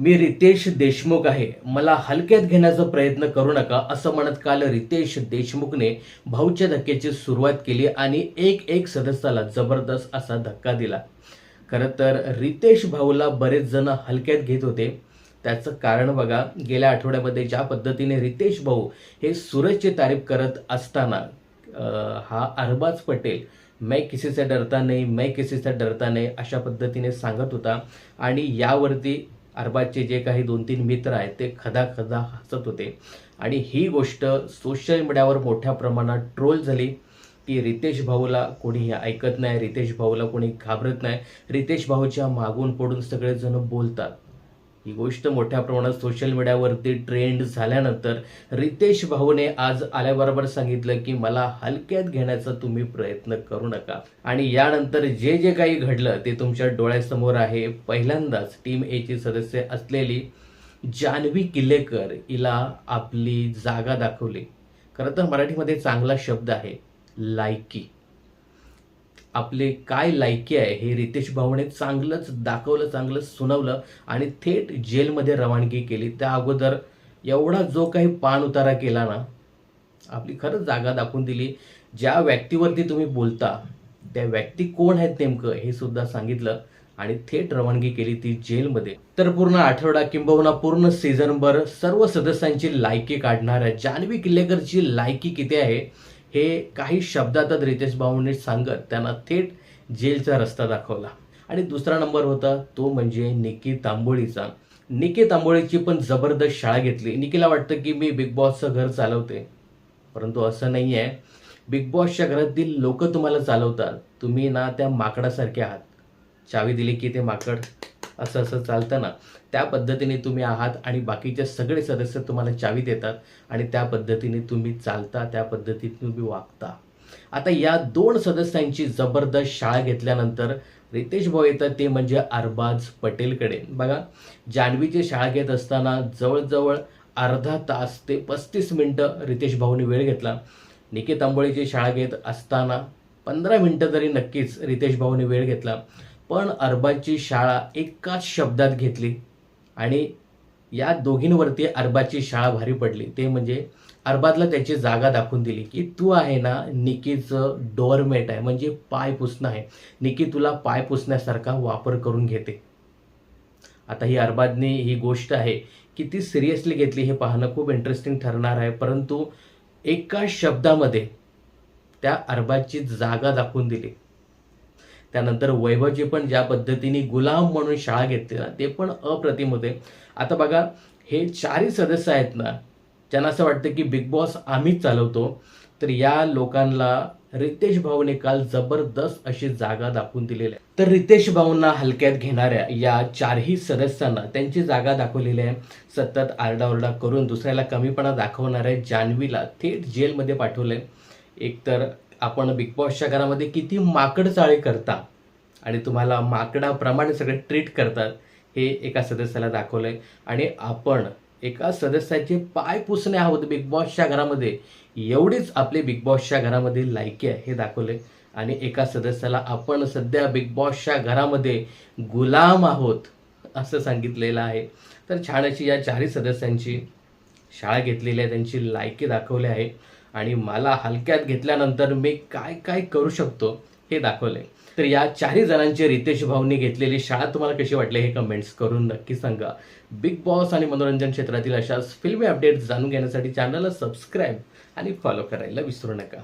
मी रितेश देशमुख आहे. मला हलक्यात घेण्याचा प्रयत्न करू नका असं म्हणत काल रितेश देशमुखने भाऊच्या धक्क्याची सुरुवात केली आणि एक एक सदस्याला जबरदस्त असा धक्का दिला. खरं तर रितेश भाऊला बरेच जण हलक्यात घेत होते. त्याचं कारण बघा गेल्या आठवड्यामध्ये ज्या पद्धतीने रितेश भाऊ हे सूरजची तारीफ करत असताना हा अरबाज पटेल मैं किसीचा डरता नाही मैं किसीचा डरता नाही अशा पद्धतीने सांगत होता. आणि यावरती अरबाजचे जे काही दोन तीन मित्र आहेत ते खदा खदा हसत होते. आणि ही गोष्ट सोशल मीडियावर मोठ्या प्रमाणात ट्रोल झाली की रितेश भाऊला कोणी ऐकत नाही रितेश भाऊला कोणी घाबरत नाही. रितेश भाऊच्या मागून पडून सगळेजण बोलतात. ही गोष्ट मोठ्या प्रमाणात सोशल मीडियावरती ट्रेंड झाल्यानंतर रितेश भाऊने आज आल्याबरोबर सांगितलं की मला हलक्यात घेण्याचा तुम्ही प्रयत्न करू नका. आणि यानंतर जे जे काही घडलं ते तुमच्या डोळ्यासमोर आहे. पहिल्यांदाच टीम एची सदस्य असलेली जान्हवी किल्लेकर हिला आपली जागा दाखवली. खरं तर मराठीमध्ये चांगला शब्द आहे लायकी. आपले काय लायकी आहे हे रितेश भाऊने चांगलंच दाखवलं चांगलं सुनावलं आणि थेट जेलमध्ये रवानगी केली. त्या अगोदर एवढा जो काही पान उतारा केला ना आपली खरंच जागा दाखवून दिली. ज्या व्यक्तीवरती तुम्ही बोलता त्या व्यक्ती कोण आहेत नेमकं हे सुद्धा सांगितलं आणि थेट रवानगी केली ती जेलमध्ये. तर पूर्ण आठवडा किंबहुना पूर्ण सीझनभर सर्व सदस्यांची लायकी काढणाऱ्या जान्हवी किल्लेकरची लायकी किती आहे हे काही शब्दातच रितेश भाऊंनी सांगत त्यांना थेट जेलचा रस्ता दाखवला. आणि दुसरा नंबर होता तो म्हणजे निकी तांबोळीचा. निकी तांबोळीची पण जबरदस्त शाळा घेतली. निकीला वाटतं की मी बिग बॉसचं घर चालवते. परंतु असं नाही आहे बिग बॉसच्या घरातील लोक तुम्हाला चालवतात. तुम्ही ना त्या माकडासारखे आहात. चावी दिली की ते माकड? असं असं चालतं ना त्या पद्धतीने तुम्ही आहात आणि बाकीचे सगळे सदस्य तुम्हाला चावी देतात आणि त्या पद्धतीने तुम्ही चालता त्या पद्धतीने तुम्ही वागता. आता या दोन सदस्यांची जबरदस्त शाळा घेतल्यानंतर रितेश भाऊ येतात ते म्हणजे अरबाज पटेलकडे. बघा जान्हवीची शाळा घेत असताना जवळजवळ अर्धा तास ते पस्तीस मिनटं रितेश भाऊने वेळ घेतला. निकेत आंबोळीची शाळा घेत असताना पंधरा मिनटं तरी नक्कीच रितेश भाऊने वेळ घेतला. पण अरबाजची शाळा एकाच शब्दात घेतली आणि या दोघींवरती अरबाजची शाळा भारी पडली. ते म्हणजे अरबाजला त्याची जागा दाखवून दिली की तू आहे ना निकीचं डोअरमेट आहे म्हणजे पाय पुसणं आहे. निकी तुला पाय पुसण्यासारखा वापर करून घेते. आता ही अरबाजने ही गोष्ट आहे की ती सिरियसली घेतली हे पाहणं खूप इंटरेस्टिंग ठरणार आहे परंतु एका शब्दामध्ये त्या अरबाजची जागा दाखवून दिली. त्यानंतर वैभवजी पण ज्या पद्धतीने गुलाम म्हणून शाळा घेतली ना ते पण अप्रतिम होते. आता बघा हे चारही सदस्य आहेत ना ज्यांना असं वाटतं की बिग बॉस आम्हीच चालवतो. तर या लोकांना रितेश भाऊने काल जबरदस्त अशी जागा दाखवून दिलेली आहे. तर रितेश भाऊंना हलक्यात घेणाऱ्या या चारही सदस्यांना त्यांची जागा दाखवलेली आहे. सतत आरडाओरडा करून दुसऱ्याला कमीपणा दाखवणाऱ्या जान्हवीला थेट जेलमध्ये पाठवलंय. एकतर आपण बिग बॉसच्या घरामध्ये किती माकड चाळे करता आणि तुम्हाला माकडाप्रमाणे सगळे ट्रीट करतात हे एका सदस्याला दाखवलंय. आणि आपण एका सदस्याचे पाय पुसणे आहोत बिग बॉसच्या घरामध्ये एवढीच आपली बिग बॉसच्या घरामध्ये लायकी आहे हे दाखवले आणि एका सदस्याला आपण सध्या बिग बॉसच्या घरामध्ये गुलाम आहोत असं सांगितलेलं आहे. तर छान अशी या चारही सदस्यांची शाळा घेतलेली आहे त्यांची लायकी दाखवली आहे. आणि मला हलक्यात घेतल्यानंतर मी काय काय करू शकतो हे दाखवले तर या चारही जणांची रितेश भाऊंनी घेतलेली शाळा तुम्हाला कशी वाटली हे कमेंट्स करून नक्की सांगा. बिग बॉस आणि मनोरंजन क्षेत्रातील अशाच फिल्मी अपडेट्स जाणून घेण्यासाठी चॅनलला सबस्क्राईब आणि फॉलो करायला विसरू नका.